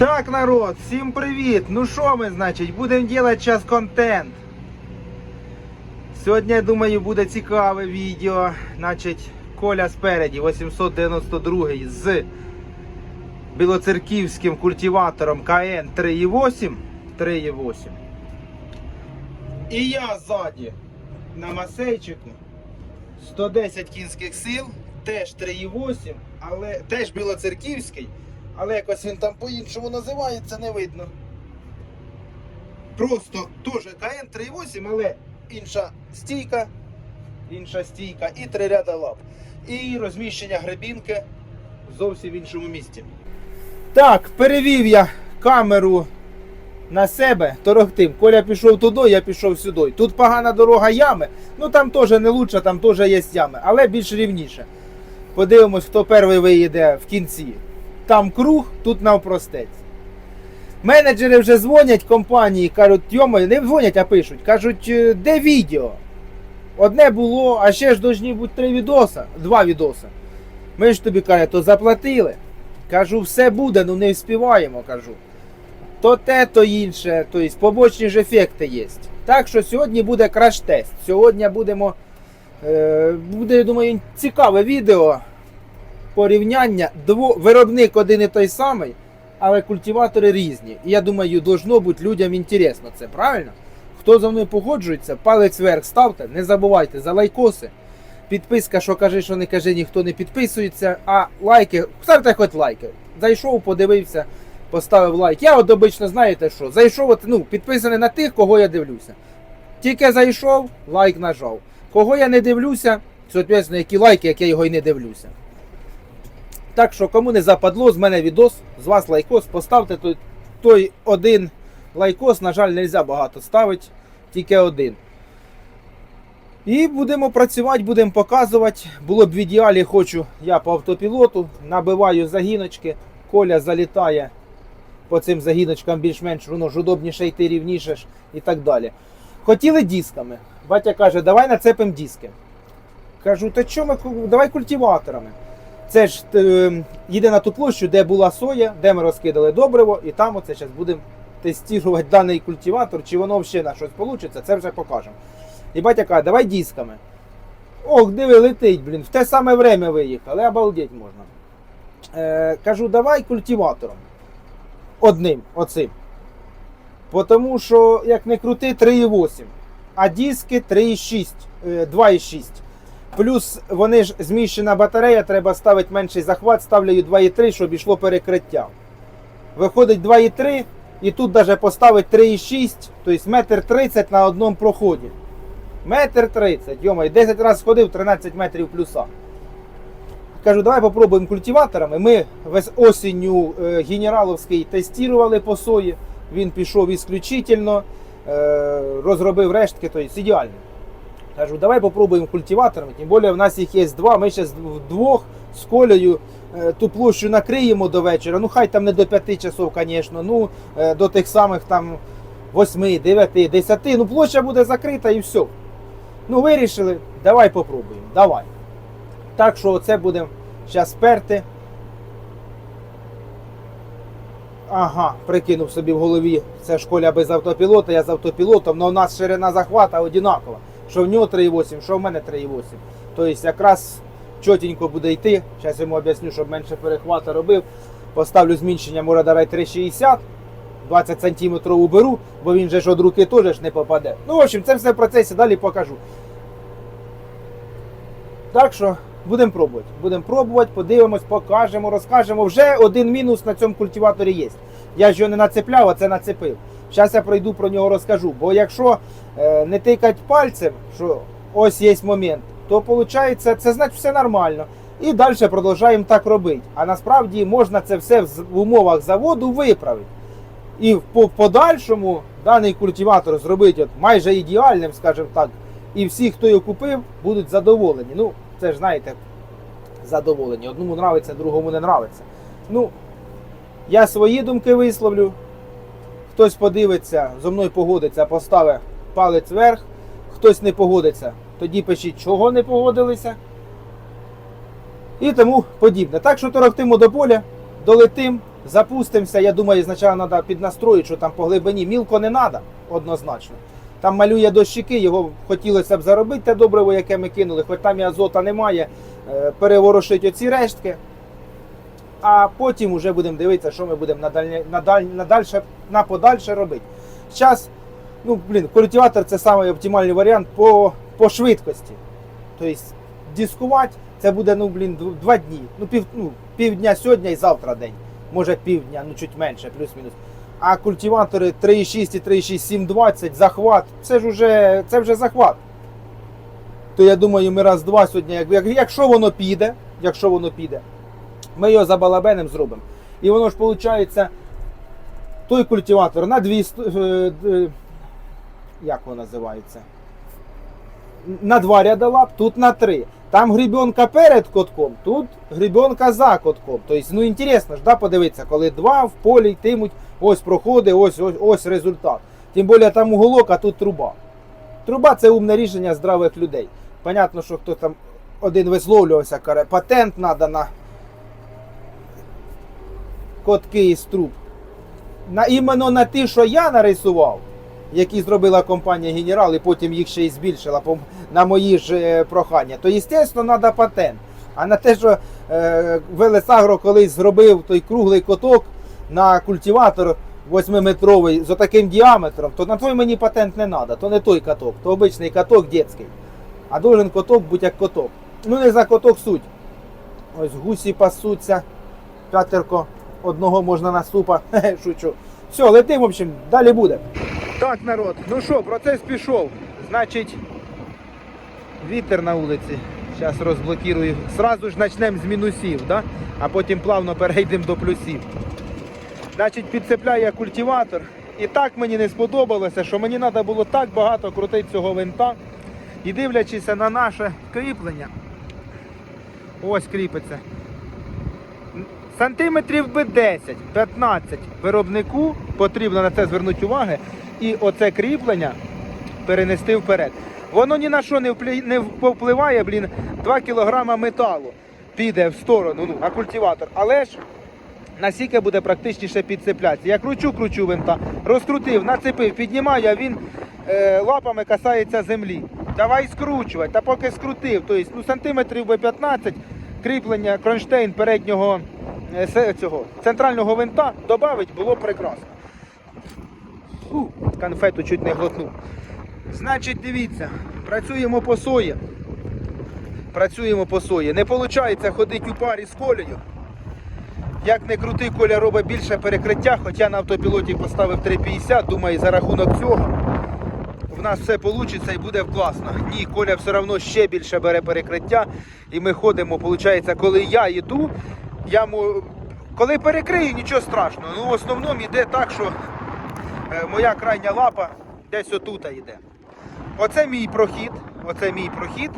Так, народ, всім привіт! Ну що ми, значить, будемо робити час контент. Сьогодні, я думаю, буде цікаве відео. Значить, Коля спереді, 892 з білоцерківським культиватором КН 3.8. 3.8. І я ззаді на масейчику 110 кінських сил, теж 3.8, але теж білоцерківський. Але якось він там по-іншому називається, не видно. Просто теж КН 3.8, але інша стійка, інша стійка і три ряда лап. І розміщення гребінки зовсім в іншому місці. Так, перевів я камеру на себе, торохтим. Коля пішов туди, я пішов сюди. Тут погана дорога ями, ну там теж не лучше, там теж є ями, але більш рівніше. Подивимось, хто перший виїде в кінці. Там круг, тут навпростець. Менеджери вже дзвонять компанії, кажуть, йомо, не дзвонять, а пишуть. Кажуть, «Е, де відео? Одне було, а ще ж должні бути три відоса, два відоса. Ми ж тобі каже, то заплатили. Кажу, все буде, ну не вспіваємо, кажу. То те, то інше, тобто побочні ж ефекти є. Так що сьогодні буде краш-тест. Сьогодні будемо. Е, буде, я думаю, цікаве відео порівняння. Виробник один і той самий, але культиватори різні. І я думаю, должно бути людям інтересно це, правильно? Хто за мною погоджується, палець вверх ставте, не забувайте за лайкоси. Підписка, що каже, що не каже, ніхто не підписується. А лайки, ставте хоч лайки. Зайшов, подивився, поставив лайк. Я от обично, знаєте що, зайшов, от, ну, підписаний на тих, кого я дивлюся. Тільки зайшов, лайк нажав. Кого я не дивлюся, соответственно, які лайки, як я його і не дивлюся. Так що, кому не западло, з мене відос, з вас лайкос, поставте той, той один лайкос, на жаль, не можна багато ставити, тільки один. І будемо працювати, будемо показувати. Було б в ідеалі, хочу я по автопілоту, набиваю загіночки, коля залітає по цим загіночкам більш-менш воно ж удобніше йти рівніше ж і так далі. Хотіли дисками. Батя каже, давай нацепимо диски. Кажу, та що ми давай культиваторами. Це ж е, їде на ту площу, де була соя, де ми розкидали добриво, і там оце зараз будемо тестувати даний культиватор, чи воно ще на щось вийде, це вже покажемо. І батя каже, давай дисками. Ох, диви, летить, блін, в те саме время виїхали, обалдеть можна. Е, кажу, давай культиватором. Одним, оцим. Тому що, як не крути, 3,8. А диски 3,6, е, 2,6. Плюс вони ж зміщена батарея, треба ставити менший захват, ставлю 2,3, щоб йшло перекриття. Виходить 2,3 і тут навіть поставити 3,6, тобто метр 30 на одному проході. Метр 30, йома, 10 разів сходив, 13 метрів плюса. Кажу, давай попробуємо культиваторами. Ми весь осінню е, генераловський тестували по сої. Він пішов ісключительно, е, розробив рештки, тобто ідеально. Кажу, давай попробуємо культиваторами. Тим більше в нас їх є два. Ми зараз вдвох з колею е, ту площу накриємо до вечора. Ну хай там не до 5 часов, звісно. Ну е, до тих самих там 8, 9, 10. Ну площа буде закрита і все. Ну вирішили, давай попробуємо. Давай. Так що оце будемо зараз перти. Ага, прикинув собі в голові. Це школя без автопілота, я з автопілотом, але у нас ширина захвата одинакова. Що в нього 3,8, що в мене 3,8. Тобто якраз чотенько буде йти. Зараз йому об'ясню, щоб менше перехвата робив. Поставлю зміщення Мурадарай 360. 20 см уберу, бо він же ж від руки теж не попаде. Ну, в общем, це все в процесі, далі покажу. Так що будемо пробувати. Будемо пробувати, подивимось, покажемо, розкажемо. Вже один мінус на цьому культиваторі є. Я ж його не нацепляв, а це нацепив. Зараз я пройду про нього розкажу. Бо якщо е, не тикати пальцем, що ось є момент, то виходить, це значить все нормально. І далі продовжуємо так робити. А насправді можна це все в умовах заводу виправити. І в по- подальшому даний культиватор зробити от майже ідеальним, скажімо так. І всі, хто його купив, будуть задоволені. Ну, це ж знаєте, задоволені. Одному нравиться, другому не нравиться. Ну, я свої думки висловлю. Хтось подивиться, зо мною погодиться, поставить палець вверх. Хтось не погодиться, тоді пишіть, чого не погодилися. І тому подібне. Так що торохтимо до поля, долетим, Запустимося, я думаю, спочатку треба піднастроїти, що там по глибині. Мілко не треба, однозначно. Там малює дощики, його хотілося б заробити те добриво, яке ми кинули, хоч там і азота немає, е, переворошити оці рештки. А потім вже будемо дивитися, що ми будемо надалі, надаль, надальше, на подальше робити. Зараз, ну, блін, культиватор це самий оптимальний варіант по, по швидкості. Тобто дискувати це буде ну, блін, два дні. Ну, пів, ну, півдня сьогодні і завтра день. Може півдня, ну чуть менше, плюс-мінус. А культиватори 3,6 і 3,6, 7,20, захват, це ж уже, це вже захват. То я думаю, ми раз-два сьогодні, як, якщо воно піде, якщо воно піде, ми його за балабеном зробимо. І воно ж виходить, той культиватор на 200, е, е, як воно називається? На два ряда лап, тут на три. Там гребенка перед котком, тут гребенка за котком. Тобто, ну інтересно ж, да, подивитися, коли два в полі йтимуть, ось проходи, ось, ось, ось результат. Тим більше там уголок, а тут труба. Труба це умне рішення здравих людей. Понятно, що хто там один висловлювався, каже, патент треба на котки із труб. На, іменно на ті, що я нарисував, які зробила компанія Генерал, і потім їх ще й збільшила на мої ж е, прохання, то, звісно, треба патент. А на те, що е, Велесагро колись зробив той круглий коток на культиватор 8-метровий з отаким діаметром, то на той мені патент не треба. То не той каток, то обичний каток дитячий. А должен коток бути як коток. Ну не за коток суть. Ось гусі пасуться. П'ятерко одного можна на супа. Шучу. Все, летим, в общем, далі буде. Так, народ, ну що, процес пішов. Значить, вітер на вулиці. Зараз розблокірую. Сразу ж почнемо з мінусів, да? а потім плавно перейдемо до плюсів. Значить, підцепляє культиватор. І так мені не сподобалося, що мені треба було так багато крутити цього винта. І дивлячись на наше кріплення, ось кріпиться. Сантиметрів би 10-15 виробнику потрібно на це звернути увагу і оце кріплення перенести вперед. Воно ні на що не не повпливає, блін, 2 кг металу піде в сторону, ну, а культиватор. Але ж насіки буде практичніше підцеплятися. Я кручу, кручу винта, розкрутив, нацепив, піднімаю, а він е, лапами касається землі. Давай скручувати. Та поки скрутив, тобто ну, сантиметрів би 15 кріплення кронштейн переднього цього, центрального винта додавить, було прекрасно. Фу, конфету чуть не глотнув. Значить, дивіться, працюємо по сої. Працюємо по сої. Не виходить ходити у парі з колею. Як не крути, Коля робить більше перекриття, хоча на автопілоті поставив 3,50, думаю, за рахунок цього в нас все вийде і буде класно. Ні, Коля все одно ще більше бере перекриття. І ми ходимо, виходить, коли я йду, я му... коли перекрию, нічого страшного. Ну, в основному йде так, що е, моя крайня лапа десь отут йде. Оце мій прохід. Оце мій прохід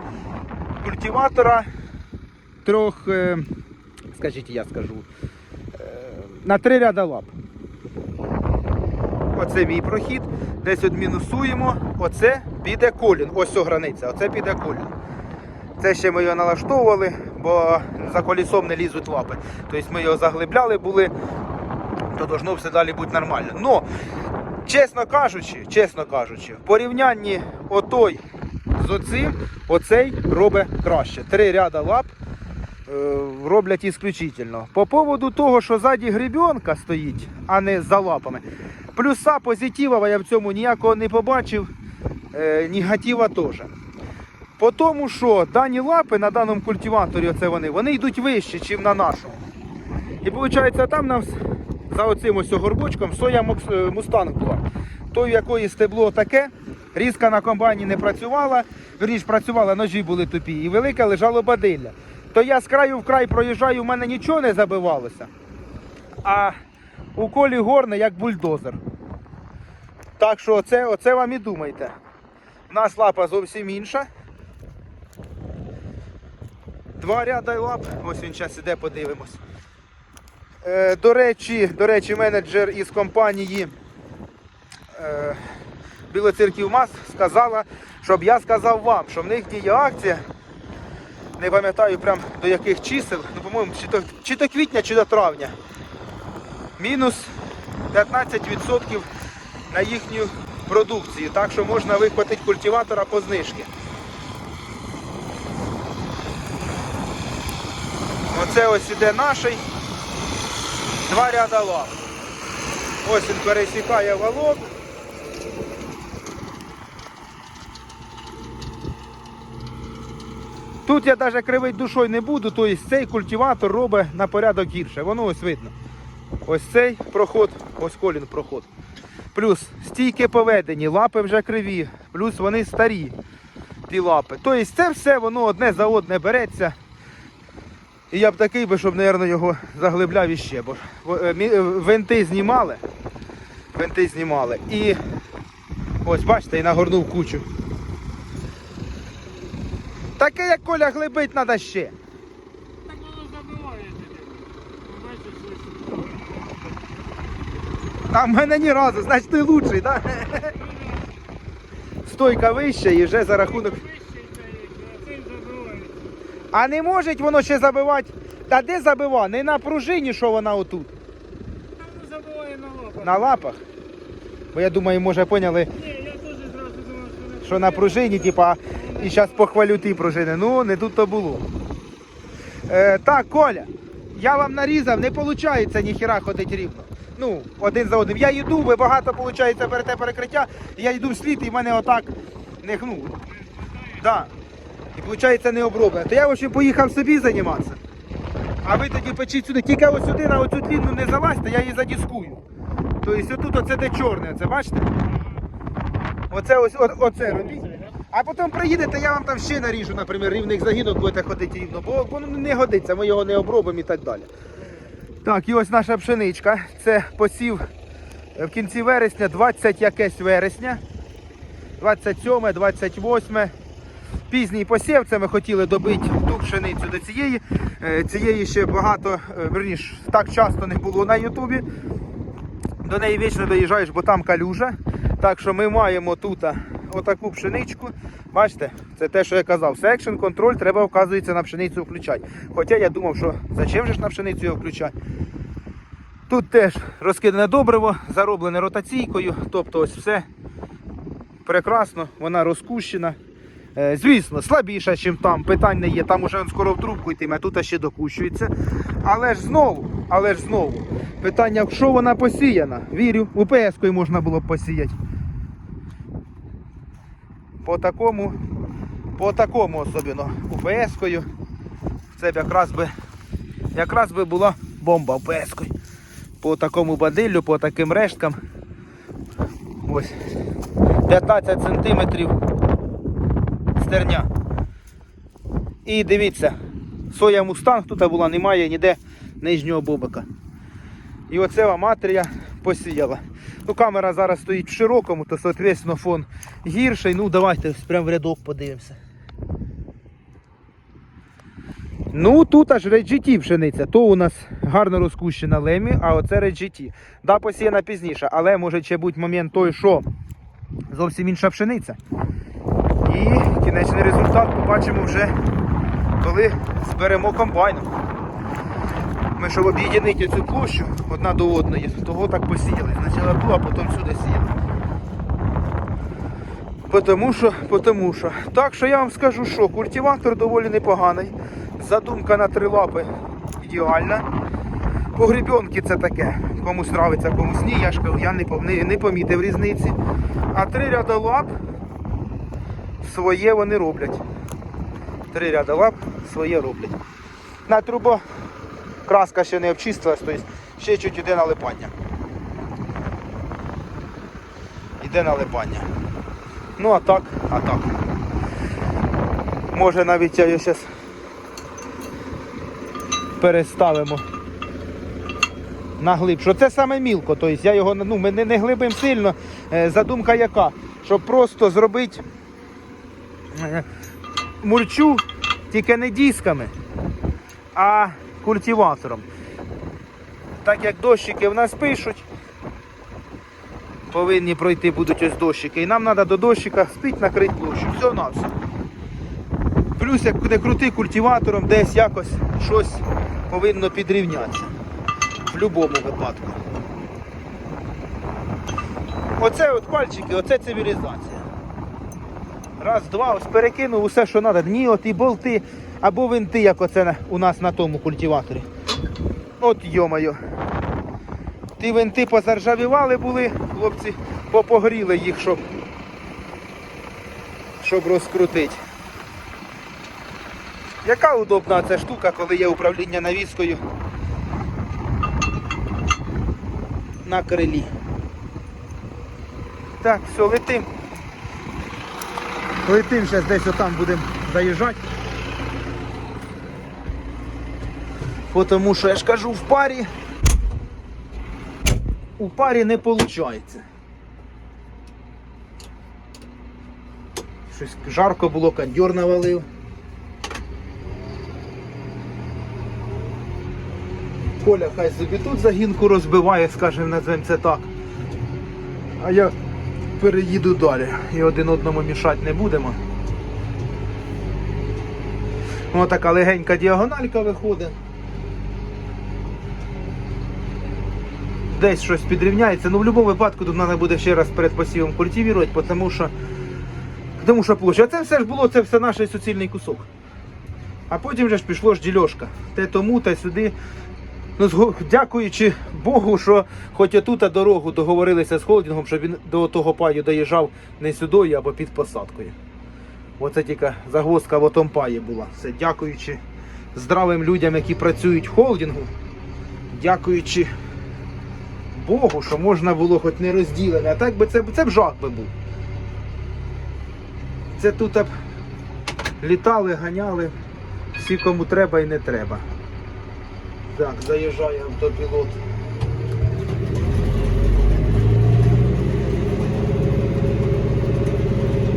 культиватора трьох, е, скажіть, я скажу, е, на три ряда лап. Оце мій прохід. Десь відмінусуємо. Оце піде колін. Ось о границя, оце піде колін. Це ще ми його налаштовували, бо за колісом не лізуть лапи. Тобто ми його заглибляли були, то должно все далі бути нормально. Но, чесно кажучи, чесно кажучи, в порівнянні отой з оцим, оцей робить краще. Три ряда лап е, роблять ісключительно. По поводу того, що ззаді гребенка стоїть, а не за лапами. Плюса позитива я в цьому ніякого не побачив, е, негатива теж. По тому, що дані лапи на даному культиваторі, оце вони, вони йдуть вище, ніж на нашому. І виходить, там нас за оцим ось горбочком соя е, мустанг була. Той, в якої стебло таке, різка на комбайні не працювала, верніше працювала, ножі були тупі, і велике лежало бадилля. То я з краю в край проїжджаю, в мене нічого не забивалося. А у колі горне як бульдозер. Так що оце, оце вам і думайте. У нас лапа зовсім інша. Два ряда лап. Ось він зараз іде, подивимось. Е, до речі, до речі, менеджер із компанії е, Білоцерків МАЗ сказала, щоб я сказав вам, що в них діє акція. Не пам'ятаю прям до яких чисел, ну, по-моєму, чи то, чи то квітня, чи до травня. мінус 15% на їхню продукцію. Так що можна вихватити культиватора по знижки. Оце ось іде наший. Два ряда лап. Ось він пересікає валок. Тут я навіть кривить душою не буду, тобто цей культиватор робить на порядок гірше. Воно ось видно. Ось цей проход, ось колін проход. Плюс стійки поведені, лапи вже криві, плюс вони старі, ті лапи. Тобто це все воно одне за одне береться. І я б такий би, щоб, мабуть, його заглибляв іще. Бо е, е, винти знімали. Винти знімали. І ось бачите, і нагорнув кучу. Таке, як Коля глибить, треба ще. Так воно забиває тоді. А в мене ні разу, значить ти лучший, так? Стойка вища і вже за рахунок. Вищий цей, а цей забиває. А не може воно ще забивати. Та де забива? Не на пружині, що вона отут. Воно забиває на лапах. На лапах. Бо я думаю, може поняли, Ні, я теж зразу думав, що на що на пружині, типа, і зараз похвалю ті пружини. Ну, не тут то було. Е, так, Коля, я вам нарізав, не виходить ніхіра ходить рівно. Ну, один за одним. Я йду, ви багато виходить берете перекриття, я йду вслід і в мене отак не гну. Да. І виходить не оброблено. То я в поїхав собі займатися. А ви тоді печіть сюди. Тільки ось сюди на оцю длінну не залазьте, я її задіскую. Тобто отут оце де чорне, це бачите? Оце ось о- оце робіть. А потім приїдете, я вам там ще наріжу, наприклад, рівних загінок будете ходити рівно, бо воно не годиться, ми його не обробимо і так далі. Так, і ось наша пшеничка. Це посів в кінці вересня, 20 якесь вересня. 27, 28. Пізній посів, це ми хотіли добити ту пшеницю до цієї. Е, Цієї ще багато, е, верніш, так часто не було на Ютубі. До неї вічно доїжджаєш, бо там калюжа. Так що ми маємо тут отаку пшеничку. Бачите, це те, що я казав. Секшн контроль треба, вказується, на пшеницю включати. Хоча я думав, що зачем же ж на пшеницю його включати. Тут теж розкидане добриво, зароблене ротаційкою, тобто ось все прекрасно, вона розкущена. Е, Звісно, слабіша, ніж там, питань не є, там уже он скоро в трубку йтиме, тут ще докущується. Але ж знову, але ж знову, питання, що вона посіяна? Вірю, УПС-кою можна було б посіяти. По такому, по такому особливо УПС-кою. Це б якраз би, якраз би була бомба УПС-кою. По такому бадиллю, по таким решткам. Ось 15 сантиметрів стерня. І дивіться, соя мустанг тут була, немає ніде нижнього бобика. І оце вам матрія посіяла. Ну, камера зараз стоїть в широкому, то соответственно фон гірший. Ну давайте прямо в рядок подивимося. Ну тут аж реджіті пшениця. То у нас гарно розкущена лемі, а оце реджіті. Да, посіяна пізніше, але може ще бути момент той, що зовсім інша пшениця. І кінечний результат побачимо вже, коли зберемо комбайном. Ми щоб об'єднати цю площу одна до одної, того так посіяли. Спочатку ту, а потім сюди сіяли. Потому що, потому що. Так що я вам скажу, що культиватор доволі непоганий. Задумка на три лапи ідеальна. Погребенки це таке. Комусь нравиться, комусь ні. Я ж я не, не помітив різниці. А три ряда лап своє вони роблять. Три ряда лап своє роблять. На трубо краска ще не обчистилась, тобто ще чуть іде налипання. Іде налипання. Ну а так, а так. Може навіть я його зараз переставимо на глибшу. Це саме мілко, тобто я його ну, ми не, глибимо сильно. Е, Задумка яка? Щоб просто зробити мульчу тільки не дисками, а культиватором. Так як дощики в нас пишуть, повинні пройти будуть ось дощики. І нам треба до дощика спить накрити площу. Все на все. Плюс як не крути культиватором, десь якось щось повинно підрівнятися. В будь-якому випадку. Оце от пальчики, оце цивілізація. Раз, два, ось перекинув усе, що треба. Ні, от і болти, або винти, як оце у нас на тому культиваторі. От йомайо. Ті винти позаржавівали були, хлопці попогріли їх, щоб, щоб розкрутити. Яка удобна ця штука, коли є управління навіскою на крилі. Так, все, летим. Летим зараз десь отам будемо заїжджати. Тому що я ж кажу, в парі. У парі не виходить. Щось жарко було, кондьор навалив. Коля хай собі тут загінку розбиває, скажімо, назвемо це так. А я переїду далі і один одному мішати не будемо. Ось така легенька діагональка виходить. Десь щось підрівняється. Ну в будь-якому випадку тут треба буде ще раз перед посівом культивувати, тому що, тому що площа. А це все ж було, це все наш суцільний кусок. А потім вже ж пішло ж дільошка. Те тому, те сюди. Ну, дякуючи Богу, що хоч отут дорогу договорилися з холдингом, щоб він до того паю доїжджав не сюди або під посадкою. Оце тільки загвоздка в отом паї була. Все дякуючи здравим людям, які працюють холдингу. Дякуючи Богу, що можна було хоч не розділене. А так би це, це б жах би був. Це тут б літали, ганяли, всі кому треба і не треба. Так, заїжджає автопілот.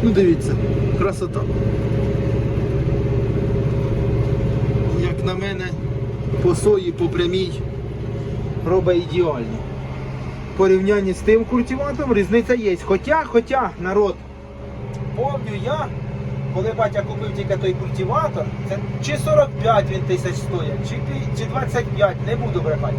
Ну дивіться, красота. Як на мене, по сої, по прямій робить ідеально. Порівнянні з тим культиватором різниця є. Хоча, хоча, народ, помню я, коли батя купив тільки той культиватор, це чи 45 він тисяч стоїть, чи, чи 25, не буду брехати.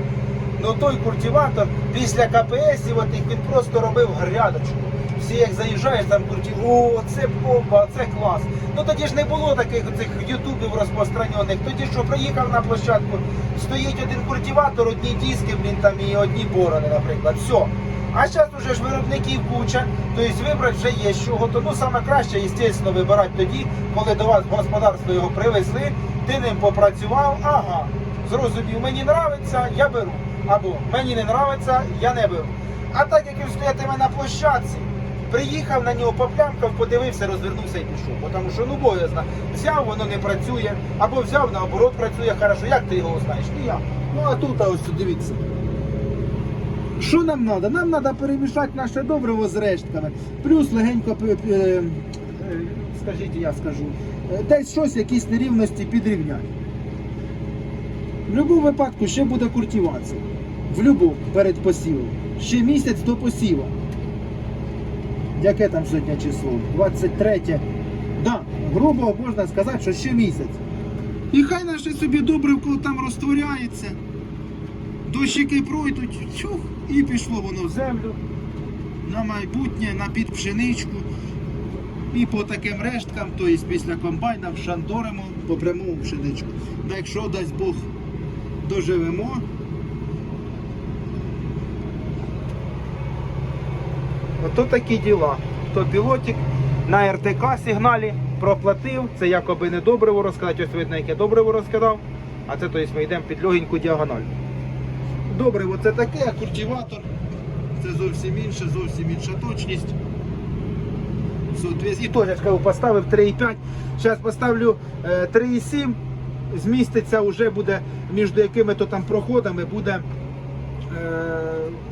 Ну той культиватор після КПС отих він просто робив грядочку. Всі як заїжджаєш, там крутів, о, це бомба, це клас. Ну тоді ж не було таких цих ютубів розпространених. Тоді що приїхав на площадку, стоїть один культиватор, одні диски, блін, там і одні борони, наприклад. Все. А зараз уже ж виробників куча, тобто вибрати вже є з чого. То ну саме краще, звісно, вибирати тоді, коли до вас господарство його привезли, ти ним попрацював, ага, зрозумів, мені подобається, я беру. Або мені не подобається, я не беру. А так як він стоятиме на площадці, приїхав на нього поплямкав, подивився, розвернувся і пішов. Тому що ну боязно, взяв, воно не працює, або взяв, наоборот, працює хорошо. Як ти його знаєш? Ніяк. Ну а тут ось дивіться. Що нам треба? Нам треба перемішати наше добриво з рештками. Плюс легенько, пе- е, скажіть, я скажу, е, десь щось, якісь нерівності підрівняти. В будь-якому випадку ще буде культивація. В будь-якому перед посівом. Ще місяць до посіву. Яке там сьогодні число? 23. Да, грубо можна сказати, що ще місяць. І хай наше собі добривко там розтворяється. Дощики пройдуть, чух, і пішло воно в землю. На майбутнє, на під пшеничку. І по таким решткам, тобто після комбайна вшандоримо по прямому пшеничку. Якщо дасть Бог доживемо. Ото такі діла. То пілотик на РТК сигналі проплатив. Це якоби не добриво розкидати, ось видно, яке добриво розкидав. А це тобто, ми йдемо під легеньку діагональ. Добриво це таке, а культиватор це зовсім інше, зовсім інша точність. І теж я ж кажу, поставив 3,5. Зараз поставлю е, 3,7. Зміститься вже буде між якими то там проходами буде е,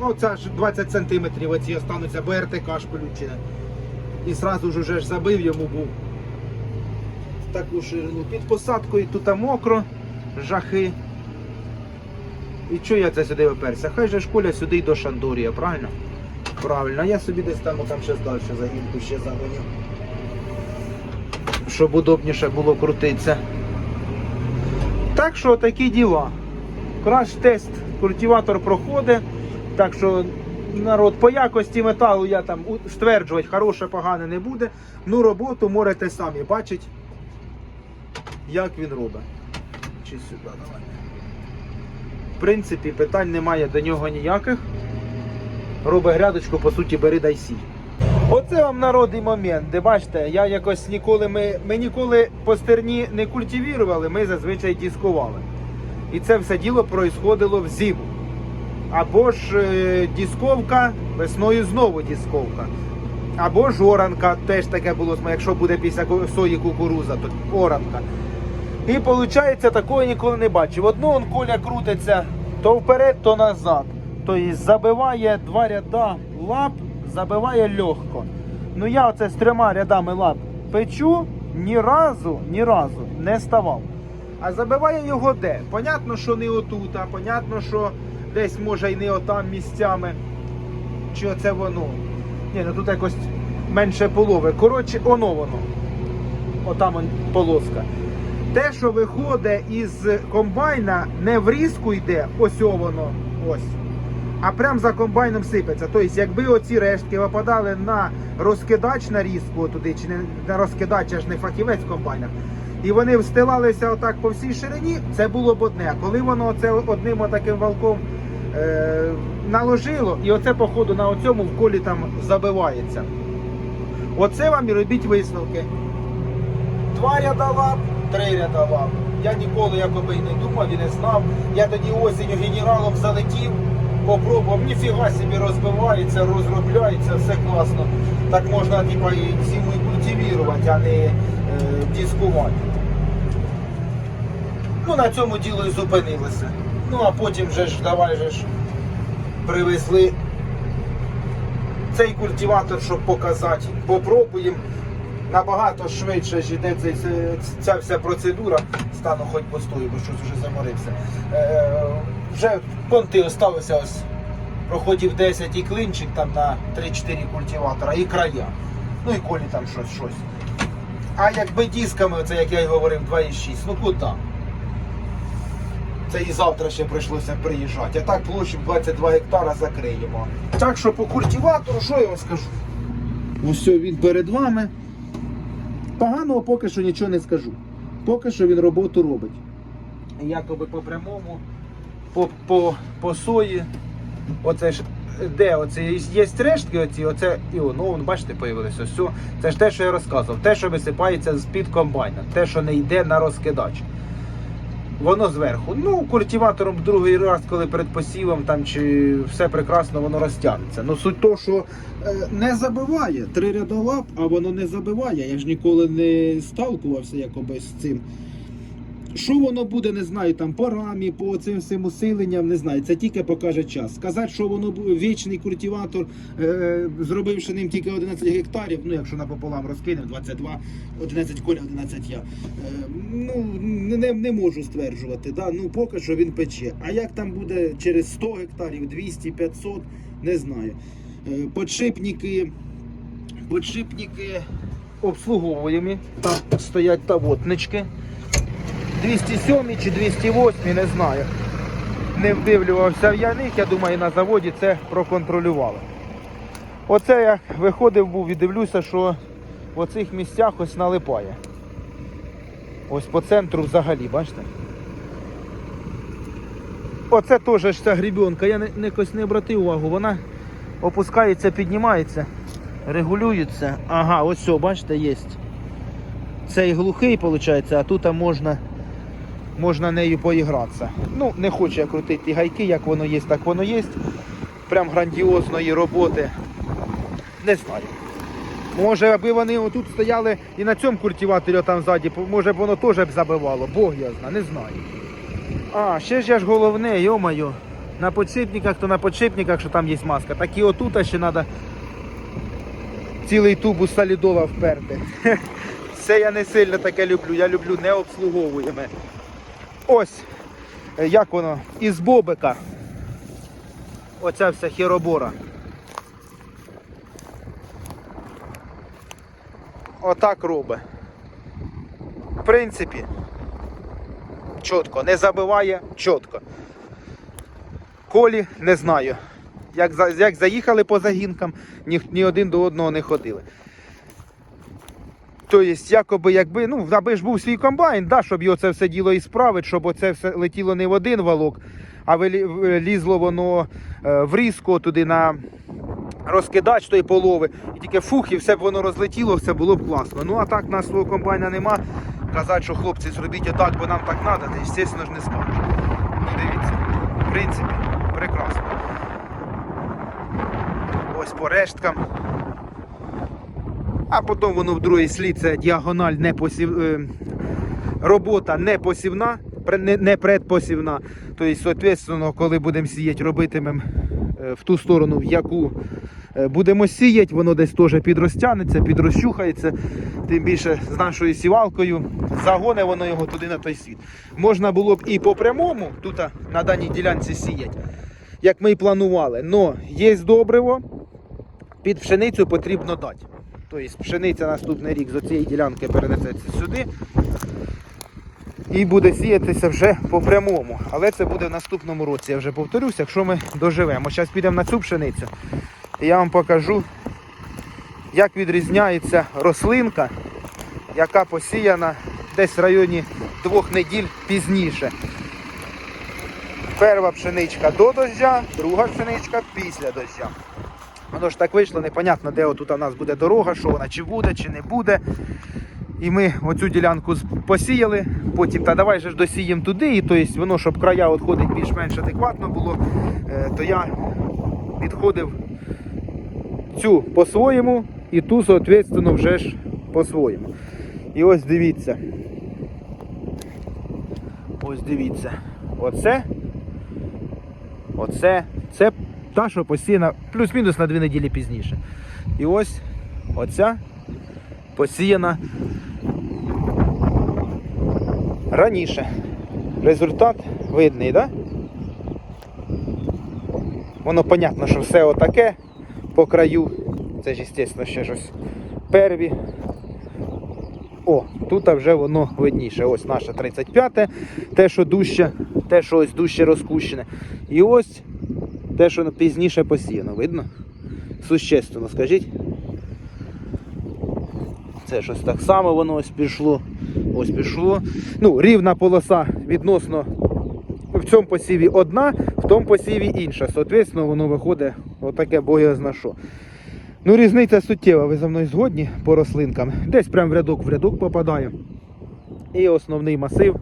оця ж 20 сантиметрів оці остануться, РТК ж. І зразу ж уже ж забив йому був таку ширину. Під посадкою тут мокро, жахи. І чого я це сюди оперся? Хай же школя сюди й до Шандорія, правильно? Правильно, я собі десь там, там ще далі загінку ще загоню. Щоб удобніше було крутитися. Так що такі діла. Краш-тест культиватор проходить. Так що народ, по якості металу я там стверджувати, хороше, погане не буде. Ну, роботу можете самі бачити, як він робить. Чи сюди давай. В принципі, питань немає до нього ніяких. Робить грядочку, по суті, бери дай сій. Оце вам народний момент, де бачите, я якось ніколи ми, ми ніколи по стерні не культивірували, ми зазвичай дискували. І це все діло происходило в зиму. Або ж е, дисковка, весною знову дисковка. Або ж оранка, теж таке було, якщо буде після сої кукуруза, то оранка. І виходить, такого ніколи не бачив. Одну он коля крутиться то вперед, то назад. Тобто забиває два ряда лап, забиває легко. Ну я оце з трьома рядами лап печу, ні разу, ні разу не ставав. А забиває його де? Понятно, що не отут, а понятно, що десь може і не отам місцями. Чи оце воно? Ні, ну тут якось менше полови. Коротше, оно воно. Отам полоска. Те, що виходить із комбайна, не в різку йде, ось воно, ось. А прям за комбайном сипеться. Тобто, якби оці рештки випадали на розкидач на різку туди, чи не на розкидач, аж не фахівець в і вони встилалися отак по всій ширині, це було б одне. А коли воно це одним отаким валком е, наложило, і оце, походу, на оцьому в колі там забивається. Оце вам і робіть висновки. Два ряда лап, ряда. Я ніколи якоби не думав і не знав. Я тоді осінню генералом залетів, попробував, ніфіга собі розбивається, розробляється, все класно. Так можна типа, і зиму культивувати, а не е, дискувати. Ну, на цьому діло і зупинилося. Ну, а потім вже ж давай же ж привезли цей культиватор, щоб показати. Попробуємо. Набагато швидше ж цей, ця вся процедура. Стану хоч постою, бо щось вже заморився. Е, вже понти осталися ось. Проходів 10 і клинчик там на 3-4 культиватора і края. Ну і колі там щось щось. А якби дисками, оце як я й говорив, 2,6, ну куди? Це і завтра ще прийшлося приїжджати. А так площу 22 гектара закриємо. Так що по культиватору, що я вам скажу? Ось він перед вами. Поганого поки що нічого не скажу. Поки що він роботу робить. Якоби по прямому, по, по, по сої. Оце ж де оце є рештки, оці, оце і воно, ну, бачите, появилося. Все. Це ж те, що я розказував. Те, що висипається з-під комбайна, те, що не йде на розкидач. Воно зверху. Ну, культиватором другий раз, коли перед посівом там чи все прекрасно, воно розтягнеться. Ну суть то, що е, не забиває три ряда лап, а воно не забиває. Я ж ніколи не сталкувався якоби з цим. Що воно буде, не знаю, там по рамі, по цим всім усиленням, не знаю. Це тільки покаже час. Сказати, що воно вічний культиватор, е, зробивши ним тільки 11 гектарів, ну якщо напополам розкинемо, 22, 11 коля, 11 я. Е, ну, не, не можу стверджувати. Да? Ну, поки що він пече. А як там буде через 100 гектарів, 200, 500, не знаю. Е, подшипники, подшипники обслуговуємо. Там стоять тавотнички. 207 чи 208, не знаю. Не вдивлювався в я них, я думаю, на заводі це проконтролювали. Оце я виходив був і дивлюся, що в оцих місцях ось налипає. Ось по центру взагалі, бачите? Оце теж ця грібенка, я не, якось не обратив увагу, вона опускається, піднімається, регулюється. Ага, ось все, бачите, є. Цей глухий, виходить, а тут можна, можна нею поігратися. Ну, не хочу я крутити ті гайки, як воно є, так воно є. Прям грандіозної роботи. Не знаю. Може, аби вони отут стояли і на цьому культиваторі там ззаді, може б воно теж б забивало, Бог я знаю, не знаю. А, ще ж я ж головне, йомаю. На подшипниках, то на подшипниках, що там є маска, так і отут ще треба цілий тубус солідола вперти. Це я не сильно таке люблю, я люблю необслуговуєме. Ось, е, як воно, із бобика. Оця вся херобора. Отак робить. В принципі, чітко, не забиває чітко. Колі не знаю. Як, як заїхали по загінкам, ні, ні один до одного не ходили. Тобто, якоби, якби, ну, аби ж був свій комбайн, да, щоб його це все діло і справити, щоб оце все летіло не в один валок, а вилі- лізло воно е, в різко туди на розкидач тої полови. І тільки фух, і все б воно розлетіло, все було б класно. Ну а так, у нас свого комбайна нема. Казати, що хлопці, зробіть отак, бо нам так треба, то, звісно ж, не скажеш. Ну, дивіться, в принципі, прекрасно. Ось по решткам. А потім воно в другий слід це діагональ не посів... е, робота не посівна, не, предпосівна. Тобто, соответственно, коли будемо сіяти, робитимемо е, в ту сторону, в яку е, будемо сіяти, воно десь теж підрозтягнеться, підрозчухається. Тим більше з нашою сівалкою загоне воно його туди на той світ. Можна було б і по прямому тут на даній ділянці сіяти, як ми і планували. Но є добриво, під пшеницю потрібно дати. Тобто пшениця наступний рік з цієї ділянки перенесеться сюди і буде сіятися вже по прямому. Але це буде в наступному році. Я вже повторюсь, якщо ми доживемо. Зараз підемо на цю пшеницю. І я вам покажу, як відрізняється рослинка, яка посіяна десь в районі двох неділь пізніше. Перша пшеничка до дождя, друга пшеничка після дождя. Воно ж так вийшло, непонятно, де отут у нас буде дорога, що вона чи буде, чи не буде. І ми оцю ділянку посіяли, потім та давай же ж досіємо туди, і то есть воно, щоб края відходить більш-менш адекватно було, е, то я відходив цю по-своєму і ту, соответственно, вже ж по-своєму. І ось дивіться. Ось дивіться. Оце. Оце. Це та, що посіяна плюс-мінус на дві неділі пізніше. І ось оця посіяна раніше. Результат видний, так? Да? Воно понятно, що все отаке по краю. Це ж, звісно, ще щось перві. О, тут вже воно видніше. Ось наше 35-те, те, що дужче, те, що ось дужче розкущене. І ось те, що пізніше посіяно, видно? Существенно, скажіть. Це щось так само воно ось пішло. Ось пішло. Ну, рівна полоса відносно в цьому посіві одна, в тому посіві інша. Соответственно, воно виходить отаке боязна що. Ну, різниця суттєва, ви за мною згодні по рослинкам. Десь прям в рядок в рядок попадає. І основний масив.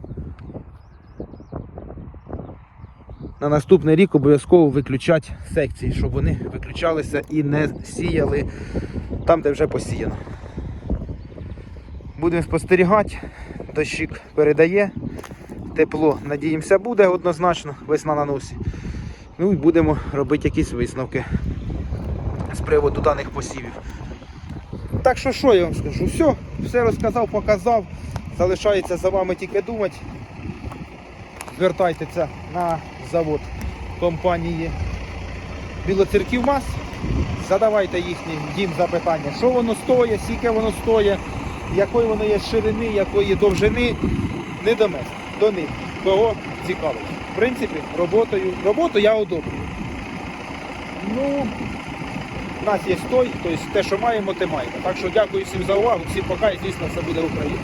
На наступний рік обов'язково виключати секції, щоб вони виключалися і не сіяли там, де вже посіяно. Будемо спостерігати. Дощик передає. Тепло, надіємося, буде однозначно, весна на носі. Ну і будемо робити якісь висновки з приводу даних посівів. Так що що я вам скажу? Все, все розказав, показав. Залишається за вами тільки думати. Звертайтеся на завод компанії Білоцерків МАЗ. Задавайте їхнім їм запитання, що воно стоїть, скільки воно стоїть, якої воно є ширини, якої довжини. Не до мене, до них. Кого цікавить. В принципі, роботою, роботу я одобрюю. Ну, у нас є той, тобто те, що маємо, те маємо. Так що дякую всім за увагу, всім пока і звісно все буде Україна.